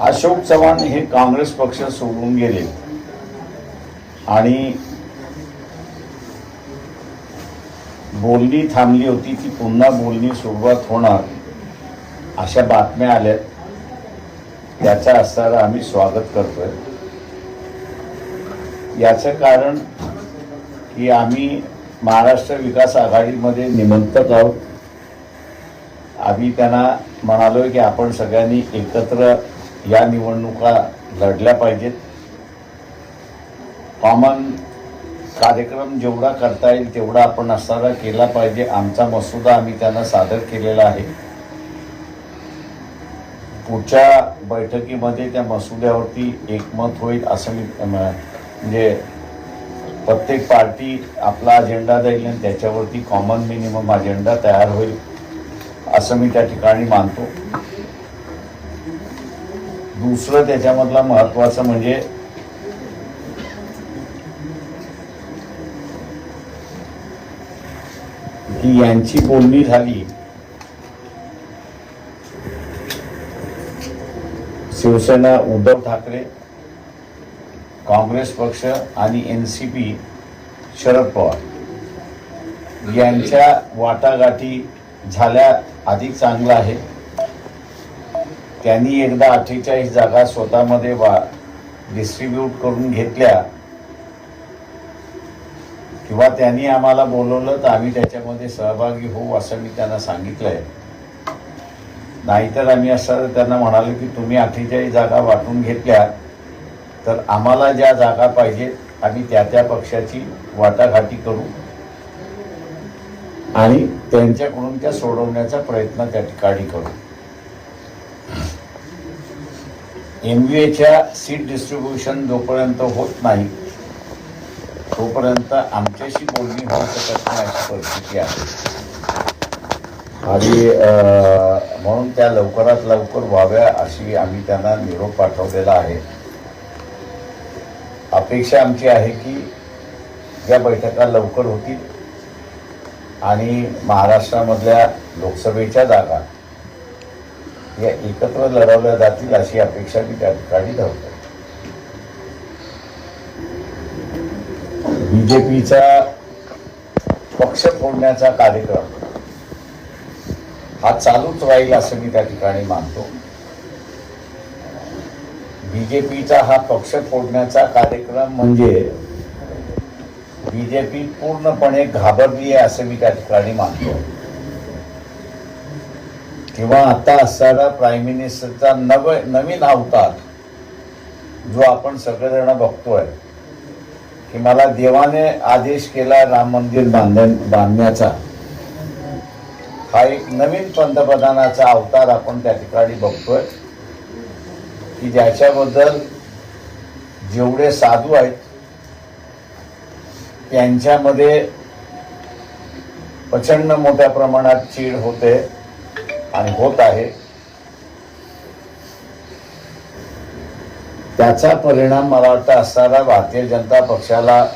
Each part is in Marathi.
अशोक चव्हाण हे काँग्रेस पक्ष सोडून गेले. आणि बोलणी थांबली होती ती पुन्हा बोलणी सुरुवात होणार अशा बातम्या आल्यात. त्याचा असणारा आम्ही स्वागत करतोय. याचं कारण की आम्ही महाराष्ट्र विकास आघाडीमध्ये निमंत्रक आहोत. आम्ही त्यांना म्हणालोय की आपण सगळ्यांनी एकत्र या निवडणुका लढल्या पाहिजेत. कॉमन कार्यक्रम जेवढा करता येईल तेवढा आपण असणारा केला पाहिजे. आमचा मसुदा आम्ही त्यांना सादर केलेला आहे. पुढच्या बैठकीमध्ये त्या मसुद्यावरती एकमत होईल असं मी म्हणजे प्रत्येक पार्टी आपला अजेंडा देईल आणि त्याच्यावरती कॉमन मिनिमम अजेंडा तयार होईल असं मी त्या ठिकाणी मानतो. दुसरं त्याच्यामधला महत्वाचं म्हणजे की यांची बोलणी झाली. शिवसेना उद्धव ठाकरे काँग्रेस पक्ष आणि N C P Sharad Pawar यांच्या वाटाघाटी झाल्या अधिक चांगलं आहे. त्यांनी एकदा अठ्ठेचाळीस जागा स्वतःमध्ये वा डिस्ट्रीब्यूट करून घेतल्या. किंवा त्यांनी आम्हाला बोलवलं तर आम्ही त्याच्यामध्ये सहभागी होऊ असं मी त्यांना सांगितलं आहे नाहीतर आम्ही असं त्यांना म्हणालो की तुम्ही अठ्ठेचाळीस जागा वाटून घेतल्या तर आम्हाला ज्या जागा पाहिजेत आम्ही त्या त्या पक्षाची वाटाघाटी करू. आणि त्यांच्याकडून त्या सोडवण्याचा प्रयत्न त्या ठिकाणी करू. एन बी एच्या सीट डिस्ट्रीब्युशन जोपर्यंत होत नाही तोपर्यंत आमच्याशी बोलणी होऊ शकत नाही अशी परिस्थिती आहे. आणि म्हणून त्या लवकरात लवकर व्हाव्या अशी आम्ही त्यांना निरोप पाठवलेला आहे. अपेक्षा आमची आहे की या बैठका लवकर होतील आणि महाराष्ट्रामधल्या लोकसभेच्या जागा या एकत्र लढवल्या जातील अशी अपेक्षा मी त्या ठिकाणी धरतो बीजेपीचा पक्ष फोडण्याचा कार्यक्रम हा चालूच राहील असं मी त्या ठिकाणी मानतो. बीजेपीचा हा पक्ष फोडण्याचा कार्यक्रम म्हणजे बीजेपी पूर्णपणे घाबरली आहे असं मी त्या ठिकाणी मानतो. किंवा आता असणारा प्राईम मिनिस्टरचा नव नवीन अवतार जो आपण सगळेजण बघतोय की मला देवाने आदेश केला राम मंदिर बांधण्या बांधण्याचा हा एक नवीन पंतप्रधानाचा अवतार आपण त्या ठिकाणी बघतोय की ज्याच्याबद्दल जेवढे साधू आहेत त्यांच्यामध्ये प्रचंड मोठ्या प्रमाणात चीड होते. आणि होत आहे. त्याचा परिणाम मला वाटतं असणारा भारतीय जनता पक्षाला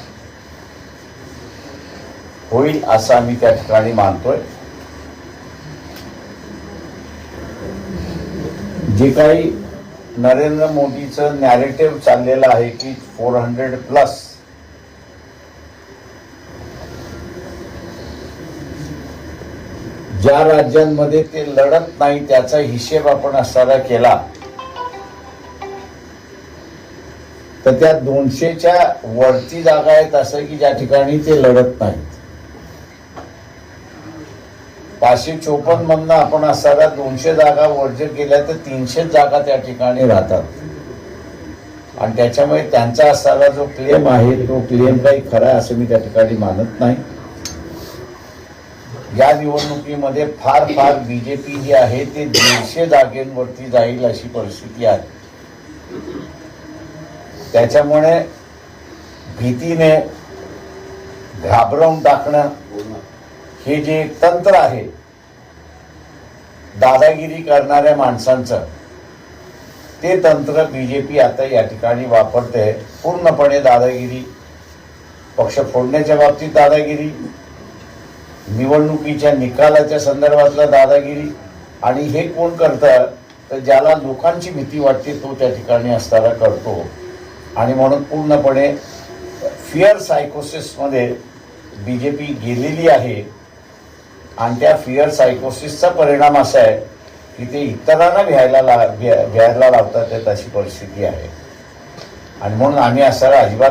होईल असं आम्ही त्या ठिकाणी मानतोय. जे काही नरेंद्र मोदीचं नॅरेटिव्ह चाललेलं आहे की फोर हंड्रेड प्लस ज्या राज्यांमध्ये ते लढत नाही त्याचा हिशेब आपण असताना केला. तर त्या दोनशेच्या वरती जागा आहेत असं की ज्या ठिकाणी ते लढत नाहीत. पाचशे चोपन्न मधनं आपण असताना दोनशे जागा वर्ज केल्या तर तीनशे जागा त्या ठिकाणी राहतात. आणि त्याच्यामुळे त्यांचा असणारा जो क्लेम आहे तो क्लेम काही खरा असं मी त्या ठिकाणी मानत नाही. या निवडणुकीमध्ये फार फार बी जे पी जी आहे ते दीडशे जागेंवरती जाईल अशी परिस्थिती आहे. त्याच्यामुळे भीतीने घाबरवून टाकणं हे जे एक तंत्र आहे दादागिरी करणाऱ्या माणसांचं ते तंत्र बीजेपी आता या ठिकाणी वापरते. पूर्णपणे दादागिरी पक्ष फोडण्याच्या बाबतीत दादागिरी निवडणुकीच्या निकालाच्या संदर्भातला दादागिरी. आणि हे कोण करतं? तर ज्याला लोकांची भीती वाटते तो त्या ठिकाणी असताना करतो. आणि म्हणून पूर्णपणे फिअर सायकोसिसमध्ये बी जे पी गेलेली आहे. आणि त्या फिअर सायकोसिसचा परिणाम असा आहे की ते इतरांना घ्यायला ला घ्यायला लावतात त्यात अशी परिस्थिती आहे. आणि म्हणून आम्ही असताना अजिबात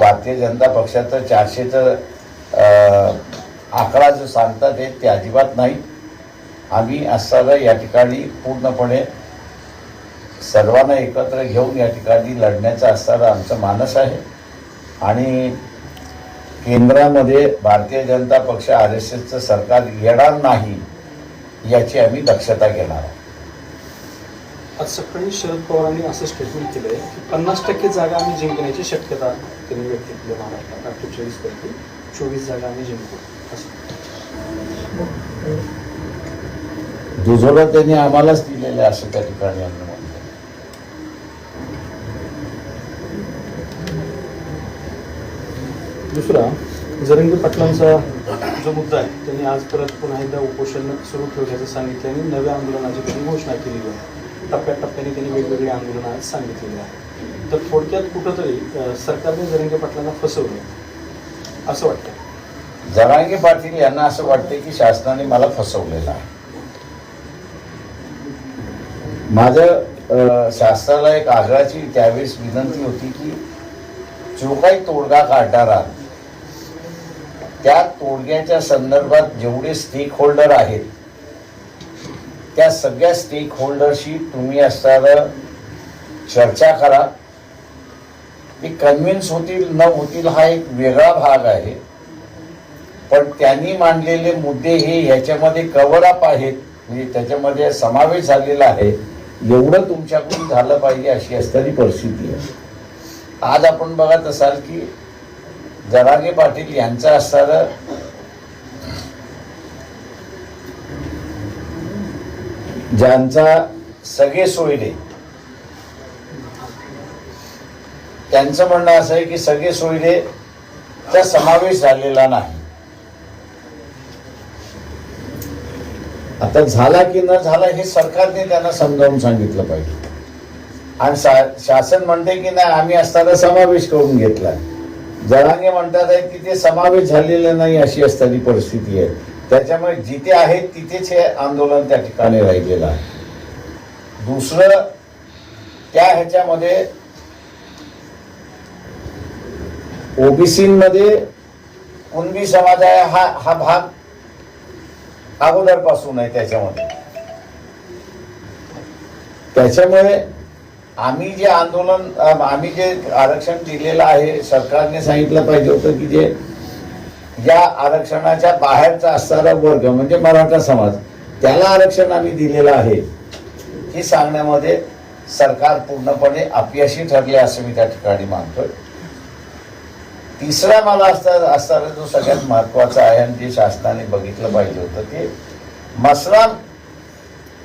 भारतीय जनता पक्षाचं चारशेचं आकडा जो सांगतात ते ते अजिबात नाही. आम्ही असताना या ठिकाणी पूर्णपणे सर्वांना एकत्र घेऊन या ठिकाणी लढण्याचा असताना आमचा मानस आहे. आणि केंद्रामध्ये भारतीय जनता पक्ष आर एस एसचं सरकार येणार नाही याची आम्ही दक्षता घेणार आहोत. आज सकाळी शरद पवारांनी असं स्टेटमेंट आहे की पन्नास टक्के जागा आम्ही जिंकण्याची शक्यता त्यांनी व्यक्त केली महाराष्ट्रात अठ्ठेचाळीस पैकी चोवीस जागा आम्ही जिंकू दुजोरा त्यांनी आम्हालाच दिलेलं आहे असं त्या ठिकाणी आम्ही म्हणतो. दुसरा जरंगी पाटलांचा जो मुद्दा आहे त्यांनी आज परत पुन्हा एकदा उपोषण सुरू ठेवल्याचं सांगितलं आणि नव्या आंदोलनाची त्यांनी घोषणा केलेली आहे. टप्प्याटप्प्याने त्यांनी वेगवेगळी आंदोलनं आज सांगितलेली आहे तर थोडक्यात कुठंतरी सरकारने जरंगे पाटलांना फसवलं असं वाटतं. जरांगे पाटील यांना असं वाटते की शासनाने मला फसवलेलं आहे. माझं शासनाला एक आग्रहाची त्यावेळेस विनंती होती की जो काही तोडगा काढणारा त्या तोडग्याच्या संदर्भात जेवढे स्टेक होल्डर आहेत त्या सगळ्या स्टेक होल्डरशी तुम्ही असणारं चर्चा करा. ते कन्व्हिन्स होतील न होतील हा एक वेगळा भाग आहे. पण त्यांनी मांडलेले मुद्दे हे ह्याच्यामध्ये कव्हर अप आहेत. म्हणजे त्याच्यामध्ये समावेश झालेला आहे. एवढं तुमच्याकडून झालं पाहिजे अशी असणारी परिस्थिती आहे. आज आपण बघत असाल की जरागे पाटील यांचं असणारं ज्यांचा सगळे सोयरे त्यांचं म्हणणं असं आहे की सगळे सोयरे चा समावेश झालेला नाही. आता झाला की न झाला हे सरकारने त्यांना समजावून सांगितलं पाहिजे. आणि शा- शासन म्हणते की नाही आम्ही असताना समावेश करून घेतला. जणांनी म्हणतात आहेत की ते समावेश झालेले नाही अशी असताना परिस्थिती आहे. त्याच्यामुळे जिथे आहेत तिथेच हे आंदोलन त्या ठिकाणी राहिलेलं आहे. दुसरं त्या ह्याच्यामध्ये ओबीसीमध्ये कुणबी समाज आहे हा हा भाग अगोदरपासून आहे त्याच्यामध्ये. त्याच्यामुळे आम्ही जे आंदोलन आम्ही जे आरक्षण दिलेलं आहे सरकारने सांगितलं पाहिजे होतं की जे या आरक्षणाच्या बाहेरचा असणारा वर्ग म्हणजे मराठा समाज त्याला आरक्षण आम्ही दिलेलं आहे. हे सांगण्यामध्ये सरकार पूर्णपणे अपयशी ठरले असं मी त्या ठिकाणी मानतोय. तिसरा मला असता असताना जो सगळ्यात महत्त्वाचा आहे आणि जे शासनाने बघितलं पाहिजे होतं ते मसलाम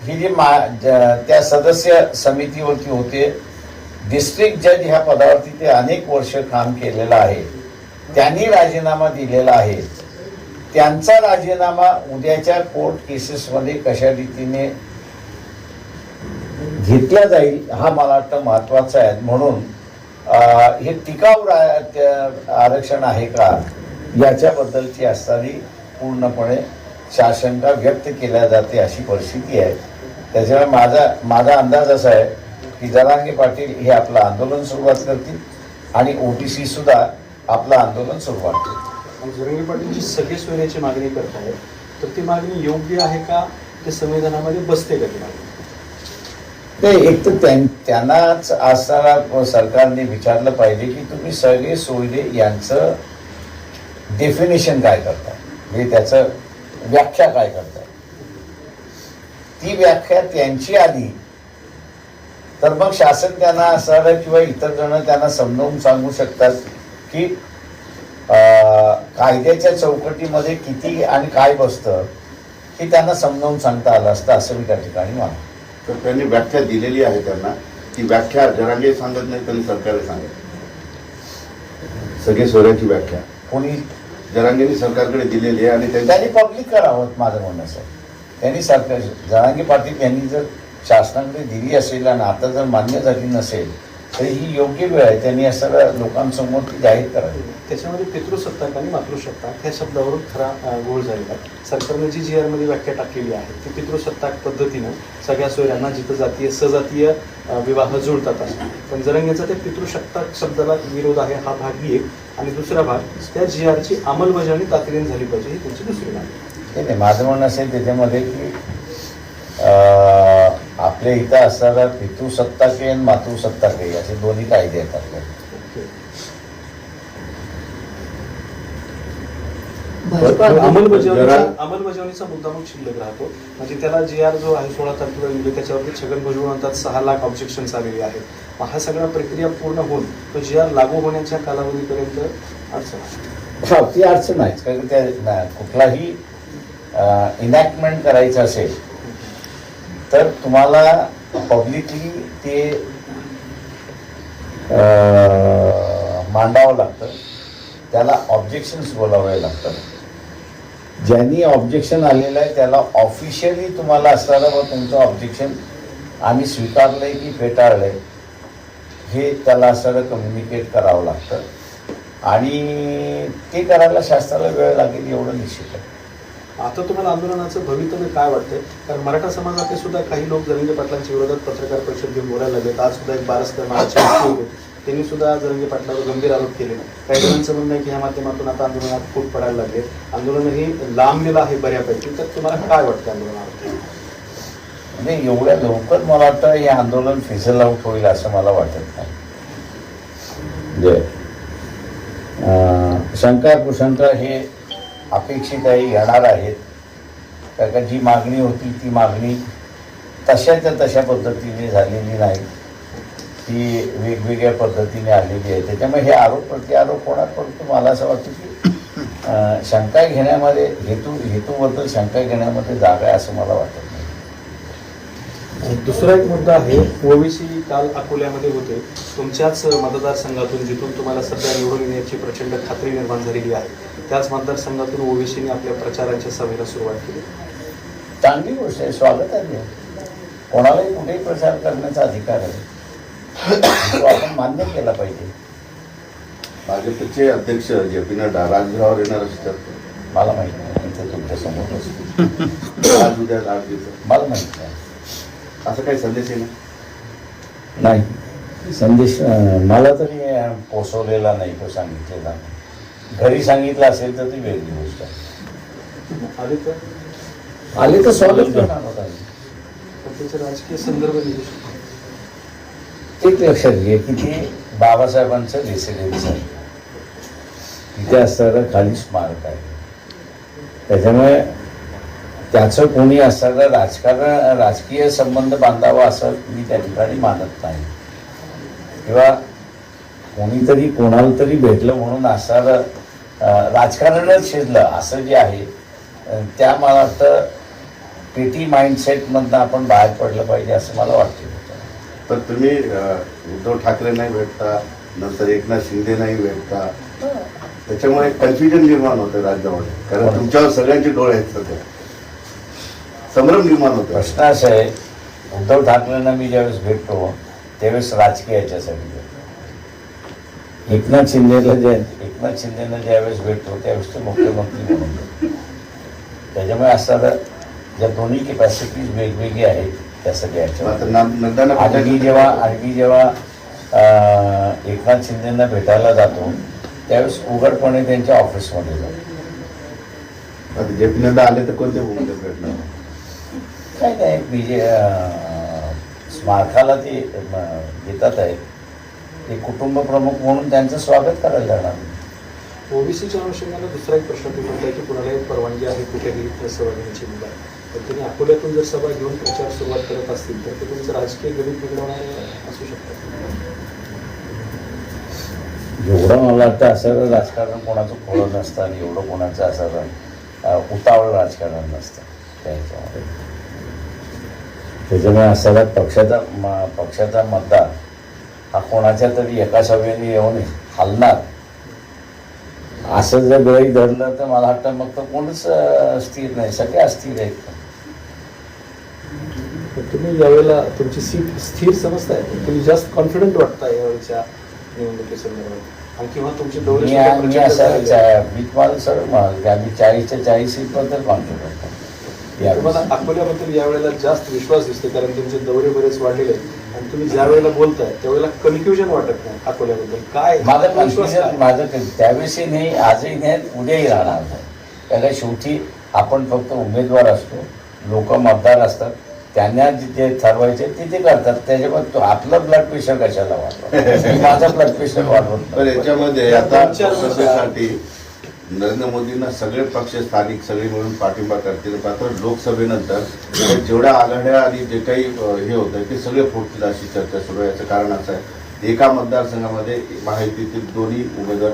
ही जी मा त्या सदस्य समितीवरती होते डिस्ट्रिक्ट जज ह्या पदावरती ते अनेक वर्ष काम केलेलं आहे. त्यांनी राजीनामा दिलेला आहे. त्यांचा राजीनामा उद्याच्या कोर्ट केसेसमध्ये कशा रीतीने घेतला जाईल हा मला वाटतं महत्त्वाचा आहे. म्हणून हे टिकाऊ आरक्षण आहे का? याच्याबद्दलची असणारी पूर्णपणे शाशंका व्यक्त केल्या जाते अशी परिस्थिती आहे. त्याच्यामुळे माझा माझा अंदाज असा आहे की जरांगे पाटील हे आपलं आंदोलन सुरुवात करतील आणि ओ डी सी सुद्धा आपलं आंदोलन सुरुवात करतील. जरांगे पाटीलची पाटील जी सगळे सोयऱ्याची मागणी करत आहेत तर ती मागणी योग्य आहे का? ते संविधानामध्ये बसते का ती मागणी? ते एक तर त्यां- त्यांनाच असताना सरकारने विचारलं पाहिजे की तुम्ही सगळे सोयरे यांचं डेफिनेशन काय करता? म्हणजे त्याचं व्याख्या काय करता? ती व्याख्या त्यांची आली. तर मग शासन त्यांना असणारं किंवा इतर जण त्यांना समजावून सांगू शकतात की अं, कायद्याच्या चौकटीमध्ये किती आणि काय बसतं हे त्यांना समजावून सांगता आलं असतं असं मी त्या ठिकाणी मानतो. तर त्यांनी व्याख्या दिलेली आहे त्यांना. ती व्याख्या जरांगे सांगत नाही त्यांनी सरकारने सांगत सगळे सोयऱ्याची व्याख्या. कोणी जरांगेनी सरकारकडे दिलेली आहे आणि त्यांनी पब्लिक करावं माझं म्हणणं असं. त्यांनी सरकार जरांगे पाटील यांनी जर शासनाकडे दिली असेल आणि आता जर मान्य झाली नसेल तर ही योग्य वेळ आहे. त्यांनी असं लोकांसमोर ती जाहीर करावी. त्याच्यामध्ये पितृसत्ताक आणि मातृसत्ताक ह्या शब्दावरून खरा घोळ झालेला आहे. सरकारने जी जी आरमध्ये व्याख्या टाकलेली आहे ती पितृसत्ताक पद्धतीनं सगळ्या सोयऱ्यांना जिथं जातीय सजातीय विवाह जुळतात असं. पण जरंगेचा त्या पितृसत्ताक शब्दाला विरोध आहे हा भाग एक. आणि दुसरा भाग त्या जी आरची अंमलबजावणी तातडीने झाली पाहिजे ही तुमची दुसरी ते नाही माझं म्हणणं असेल त्याच्यामध्ये की आपल्या इथं असणारा पितृसत्ताके आणि मातृसत्ताके असे दोन्ही कायदे आहेत पण अंमलबजावणीचा मुद्दा मग शिल्लक राहतो. म्हणजे त्याला जी आर जो आहे सोळा तारखेला दिली त्याच्यावरती छगन भुजबळ म्हणतात सहा लाख ऑब्जेक्शन्स आलेले आहेत. मग हा सगळा प्रक्रिया पूर्ण होऊन तो जी आर लागू होण्याच्या कालावधीपर्यंत अडचण आहे. ती अडचण आहेच कारण की त्या कुठलाही इनॅक्टमेंट करायचं असेल तर तुम्हाला पब्लिकली ते मांडावं लागतं. त्याला ऑब्जेक्शन्स बोलावे लागतात. ज्यांनी ऑब्जेक्शन आलेलं आहे त्याला ऑफिशियली तुम्हाला असणारं व तुमचं ऑब्जेक्शन आम्ही स्वीकारलंय की फेटाळलंय हे त्याला असणारं कम्युनिकेट करावं लागतं. आणि ते करायला शास्त्राला वेळ लागेल एवढं निश्चित आहे. आता तुम्हाला आंदोलनाचं भवितव्य काय वाटतंय? कारण मराठा समाजातले सुद्धा काही लोक जरंगे पाटलांच्या विरोधात पत्रकार परिषद घेऊन बोलायला लागलेत आज सुद्धा एक बारस्कर त्यांनी सुद्धा जरंगे पाटलावर गंभीर आरोप केले काही जणांचं म्हणणं आहे की ह्या माध्यमातून आता आंदोलनात फूट पडायला लागले आंदोलन हे लांबलेलं आहे बऱ्यापैकी. तर तुम्हाला काय वाटतं आंदोलनावर? म्हणजे एवढ्या लवकर मला वाटतं हे आंदोलन फिझल आउट होईल असं मला वाटत नाही. म्हणजे शंका कुशंका हे अपेक्षित आहे येणार आहेत. कारण का जी मागणी होती ती मागणी तशाच्या तशा पद्धतीने झालेली नाही. ती वेगवेगळ्या पद्धतीने आलेली आहे. त्याच्यामुळे हे आरोप प्रत्यारोप होणार परंतु मला असं वाटतं की शंका घेण्यामध्ये हेतू हेतूबद्दल शंका घेण्यामध्ये जागा आहे असं मला वाटतं. दुसरा एक मुद्दा आहे ओबीसी काल अकोल्यामध्ये होते. तुमच्याच मतदारसंघातून जिथून तुम्हाला सध्या निवडून येण्याची प्रचंड खात्री निर्माण झालेली आहे त्याच मतदारसंघातून ओबीसीने आपल्या प्रचाराच्या सभेला सुरुवात केली. चांगली गोष्ट आहे स्वागत आहे. कोणालाही कुठेही प्रचार करण्याचा अधिकार आहे. तो आपण मान्य केला पाहिजे. भाजपचे अध्यक्ष जे पी नड्डा राजगृहावर येणार असतात. मला माहीत नाही तुमच्यासमोर. आज उद्या मला माहीत नाही. असं काही संदेश ना? नाही. संदेश मला तरी पोचवलेला नाही तो सांगितलेला. घरी सांगितलं असेल तर ती वेगळी गोष्ट आहे. आले तर? आले तर स्वागत करणार होता राजकीय संदर्भ एक लक्षात घे की ते बाबासाहेबांचं रेसिडेन्स आहे. तिथे असणारं खाली स्मारक आहे. त्याच्यामुळे त्याचं कोणी असणारं राजकारण राजकीय संबंध बांधावा असं मी त्या ठिकाणी मानत नाही. किंवा कोणीतरी कोणाला तरी भेटलं म्हणून असणारं अं, राजकारणच शिजलं असं जे आहे त्या मला वाटतं पेटी माइंडसेटमधनं आपण बाहेर पडलं पाहिजे असं मला वाटतं. पण तुम्ही उद्धव ठाकरे नाही भेटता नंतर एकनाथ शिंदे नाही भेटता. त्याच्यामुळे कन्फ्युजन निर्माण होतं राज्यामध्ये. कारण तुमच्यावर सगळ्यांचे डोळे आहेत सध्या. संभ्रम निर्माण होतो. प्रश्न असा आहे उद्धव ठाकरेंना मी ज्यावेळेस भेटतो त्यावेळेस राजकीय याच्यासाठी भेटतो एकनाथ शिंदेला जे एकनाथ शिंदेना ज्यावेळेस भेटतो त्यावेळेस ते मुख्यमंत्री म्हणून. त्याच्यामुळे असं ज्या दोन्ही कॅपॅसिटीज वेगवेगळी आहेत त्या सगळ्याच्या आणि मी जेव्हा आणि मी जेव्हा एकनाथ शिंदेना भेटायला जातो त्यावेळेस उघडपणे त्यांच्या ऑफिसमध्ये जातो. आले तर कोणत्या भूमिकेत भेटणार? काय नाही बीजे स्मारकाला ते घेतात आहे ते कुटुंब प्रमुख म्हणून त्यांचं स्वागत करायला जाणार ओबीसीच्या अनुषंगाने दुसरा एक प्रश्न तुम्ही म्हणताय की कुणालाही परवानगी आहे कुठेही सभा घेण्याची मुलं तर तुम्ही अकोल्यातून जर सभा घेऊन प्रचार सुरुवात करत असतील तर ते तुमचं राजकीय गणित बिघडवणारे असू शकतात एवढं मला वाटतं असं राजकारण कोणाचं खोळं नसतं आणि एवढं कोणाचं असं उतावळं राजकारण नसतं. त्या ह्याच्यामध्ये त्याच्यामुळे असं पक्षाचा म- पक्षाचा मतदार हा कोणाच्या तरी एका सभेने येऊन हलणार. असं जर गृहीत धरलं तर मला वाटतं मग तर कोणच स्थिर नाही सगळे अस्थिर आहेत. तुम्ही यावेळेला तुमची सीट स्थिर समजताय? तुम्ही जास्त कॉन्फिडंट वाटताय यावेळेच्या निवडणुकीसंदर्भात आणि किंवा तुमचे दौरे मी असं मी तुम्हाला सरळ म्हणाल की आम्ही चाळीसच्या चाळीस सीटबद्दल कॉन्फिडंट तुम्हाला अकोल्याबद्दल यावेळेला जास्त विश्वास दिसतो कारण तुमचे दौरे बरेच वाढलेले आहेत. आणि तुम्ही ज्या वेळेला बोलताय त्यावेळेला कन्फ्युजन वाटत नाही अकोल्याबद्दल. काय माझं कन्फ्युजन? माझं कधी- त्यावेळेसही नाही आजही नाही उद्याही राहणार नाही. कारण शेवटी आपण फक्त उमेदवार असतो लोक मतदार असतात त्यांना जिथे ठरवायचे तिथे करतात. त्याच्यामुळे तो आपलं ब्लड प्रेशर कशाला वाढवत माझं ब्लड प्रेशर वाढवत. याच्यामध्ये आता नरेंद्र मोदींना सगळे पक्ष स्थानिक सगळे मिळून पाठिंबा करतील. मात्र लोकसभेनंतर जेवढ्या आघाड्या आणि जे काही हे होतं ते सगळे फुटतील अशी चर्चा सुरू आहे. याचं कारण असं आहे एका मतदारसंघामध्ये महायुतीतील दोन्ही उमेदवार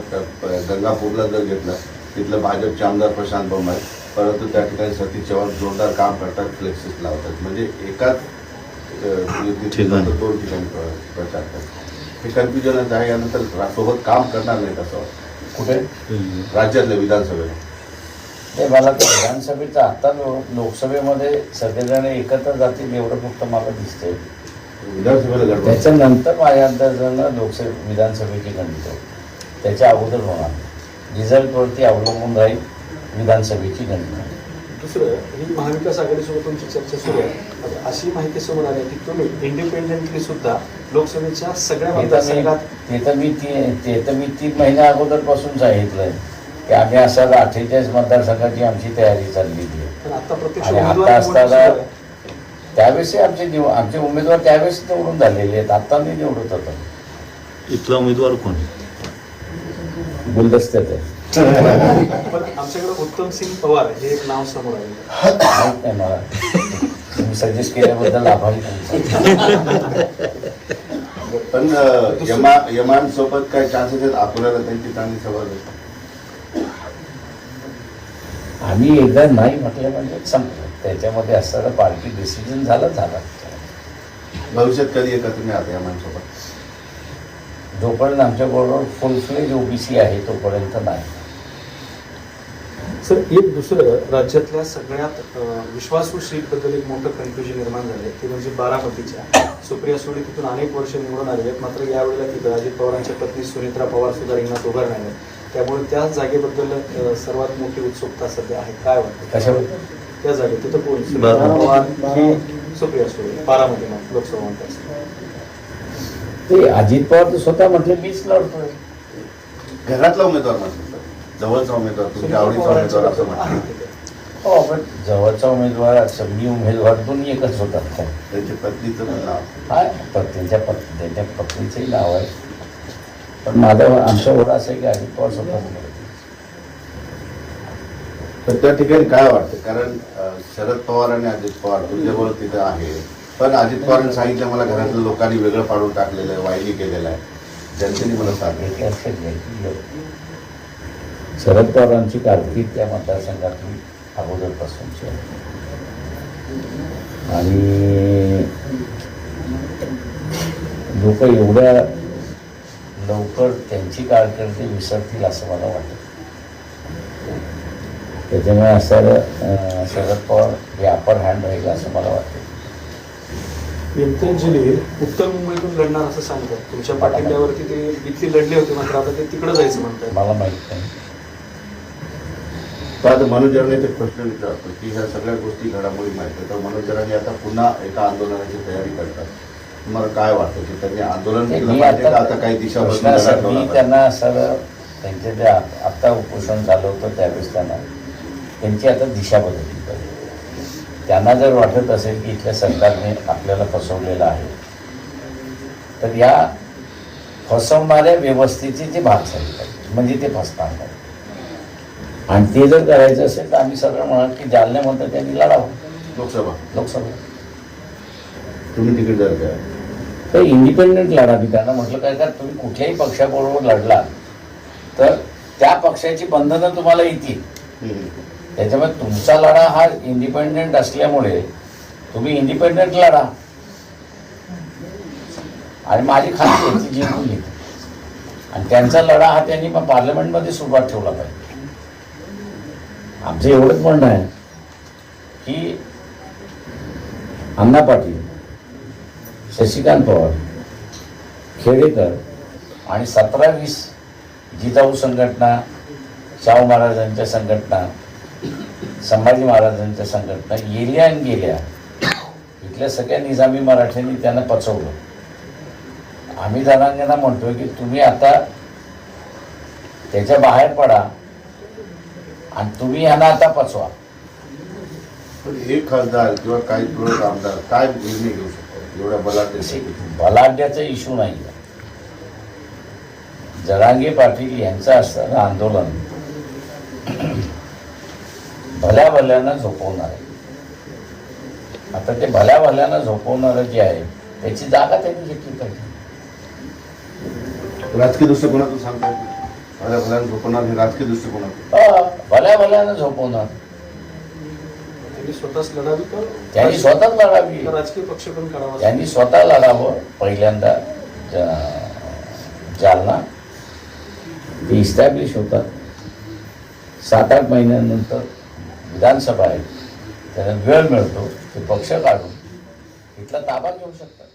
गंगापूरला जर घेतलं तिथलं भाजपचे आमदार प्रशांत बंब आहेत परंतु त्या ठिकाणी सतीश चव्हाण जोरदार काम करतात फ्लेक्सिस लावतात. म्हणजे एकाच. दोन ठिकाणी प्र- प्रचार करतात. हे कन्फ्युजनच आहे यानंतर सोबत काम करणार नाही असं वाटतं. कुठे? राज्यातल्या विधानसभेला. ते मला तर विधानसभेचं आता लोकसभेमध्ये सगळेजण एकत्र जातील एवढं फक्त मला दिसतंय. विधानसभेला त्याच्यानंतर माझ्या अंदाजानं लोकसभे विधानसभेची गणित त्याच्या अगोदर होणार. रिझल्टवरती अवलंबून राहील विधानसभेची गणित दुसरं ही महाविकास आघाडीसोबत तुमची चर्चा सुरू आहे. आता अशी माहिती समोर आली की तुम्ही इंडिपेंडेंटली सुद्धा लोकसभेच्या सगळ्या मतदारसंघात ते तर मी ती ते तर मी तीन महिन्या अगोदरपासून सांगितलंय की आम्ही असं अठ्ठेचाळीस मतदारसंघाची आमची तयारी चाललेली आहे. पण आता प्रत्यक्ष आता असताना. त्यावेळेस आमचे निव आमचे उमेदवार त्यावेळेस निवडून झालेले आहेत. आता मी निवडत होतो इथला उमेदवार कोण? गुलदस्त्यात आहे. पण आमच्याकडे उत्तम सिंग पवार हे एक नाव समोर आहे मला तुम्ही सजेस्ट केल्याबद्दल आभारी. पण यमा यमान सोबत काय चान्सेस आहेत? अकोल्याला त्यांची चांगली सभा. आम्ही एकदा नाही म्हटलं म्हणजे संपलं त्याच्यामध्ये असताना पार्टी डिसिजन झालं झालं. भविष्यात कधी येता तुम्ही आता यमान सोबत? जोपर्यंत आमच्याबरोबर फुल फ्लेज ओबीसी आहे तोपर्यंत नाही. सर एक दुसरं राज्यातल्या सगळ्यात विश्वासू सीटबद्दल एक मोठं कन्फ्युजन निर्माण झालं ते म्हणजे बारामतीच्या. सुप्रिया सुळे तिथून अनेक वर्ष निवडून आलेले आहेत. मात्र यावेळेला तिथं अजित पवारांच्या पत्नी सुनेत्रा पवार सुद्धा रिंगणात उभारणार आहेत. त्यामुळे त्या जागेबद्दल सर्वात मोठी उत्सुकता सध्या आहे. काय वाटतं? कशाबद्दल? त्या जागेत तिथं कोण? सुनेत्रा. पवार सुप्रिया सुळे? बारामती लोकसभा मतदारसंघ. ते अजित पवार तर स्वतः म्हटले मीच लढतोय. घरातला उमेदवार. जवळचा उमेदवार तुमच्या आवडीचा उमेदवार असं म्हटलं. हो पण जवळचा उमेदवार सगळी उमेदवार दोन्ही एकच होतात. काय त्यांच्या पत्नीचं पण नाव. हा पण त्यांच्या पत्नी त्यांच्या पत्नीचंही नाव आहे. पण माझं आमचं ओढ असं आहे की अजित पवार स्वतः. तर त्या ठिकाणी काय वाटतं? कारण शरद पवार आणि अजित पवार तुझ्याबरोबर तिथं आहे. पण अजित पवारांनी सांगितलं मला घरातल्या लोकांनी वेगळं पाडून टाकलेलं आहे वाहिनी केलेलं आहे. जनतेने मला सांगितलं शरद पवारांची कारकीर्द त्या मतदारसंघातली अगोदरपासूनची आहे. आणि लोक एवढ्या लवकर त्यांची कारकिर्दी विसरतील असं मला वाटतं. त्याच्यामुळे असं शरद पवार हे अपर हँड राहील असं मला वाटतं. जलील उत्तर मुंबईतून लढणार असं सांगतात. तुमच्या पाठिंब्यावरती ते इथली लढले होते मात्र आता ते तिकडे जायचं म्हणतात. मला माहीत नाही. तर आता मनोजरांनी ते प्रश्न विचारतो की ह्या सगळ्या गोष्टी घडामोडी माहिती आहेत तर मनोजरांनी आता पुन्हा एका आंदोलनाची तयारी करतात. तुम्हाला काय वाटतं की त्यांनी आंदोलन केलं पाहिजे आता काही दिशा असा, मी? त्यांना सर त्यांचे जे आ- आता उपोषण झालं होतं त्यावेळेस त्यांना त्यांची आता दिशा बदलली पाहिजे. त्यांना जर वाटत असेल की इथल्या सरकारने आपल्याला फसवलेलं आहे तर या फसवणाऱ्या व्यवस्थेचे ते भाग झाले पाहिजे म्हणजे ते फसणार नाही. आणि ते जर करायचं असेल तर आम्ही सरळ म्हणा की जालन्यामध्ये त्यांनी लढावं. लोकसभा. लोकसभा. तुम्ही तिकीट काय तर इंडिपेंडेंट लढा. मी त्यांना म्हटलं काय का तुम्ही कुठल्याही पक्षाबरोबर लढला तर त्या पक्षाची बंधनं तुम्हाला येतील. त्याच्यामुळे तुमचा लढा हा इंडिपेंडेंट असल्यामुळे तुम्ही इंडिपेंडेंट लढा. आणि माझी खात्री जिंकून येते आणि त्यांचा लढा हा त्यांनी पार्लमेंटमध्ये सुरुवात ठेवला पाहिजे. आमचं एवढंच म्हणणं आहे की अण्णा पाटील शशिकांत पवार खेडेकर आणि सतरा वीस जिजाऊ संघटना शाहू महाराजांच्या संघटना संभाजी महाराजांच्या संघटना गेल्या आणि गेल्या इथल्या सगळ्या निजामी मराठ्यांनी त्यांना पचवलं. आम्ही जणांना म्हणतोय की तुम्ही आता त्याच्या बाहेर पडा. आणि तुम्ही यांना आता पचवा पण एक खासदार किंवा काही तुरळक आमदार काय निर्णय घेऊ शकतात? एवढ्या बलाढ्य बलाढ्याचा इश्यू नाही जरांगे पाटील यांचं असणारं आंदोलन भल्या भल्यानं झोपवणार आहे. आता ते भल्या भल्यानं झोपवणारं जे आहे त्याची जागा त्यांनी घेतली पाहिजे. राजकीय दृष्टिकोनातून सांगता येत नाही. माझ्या फलान झोपणार हे राजकीय दृष्टिकोनातून. हा, भल्या भल्यानं झोपवणार. त्यांनी स्वतःच लढावी का त्यांनी स्वतःच लढावी राजकीय पक्ष पण करावा. त्यांनी स्वतः लढावं. पहिल्यांदा जालना ते इस्टॅब्लिश होतात. सात आठ महिन्यानंतर विधानसभा आहे. त्यांना वेळ मिळतो. ते पक्ष काढून इथला ताबा घेऊ शकतात.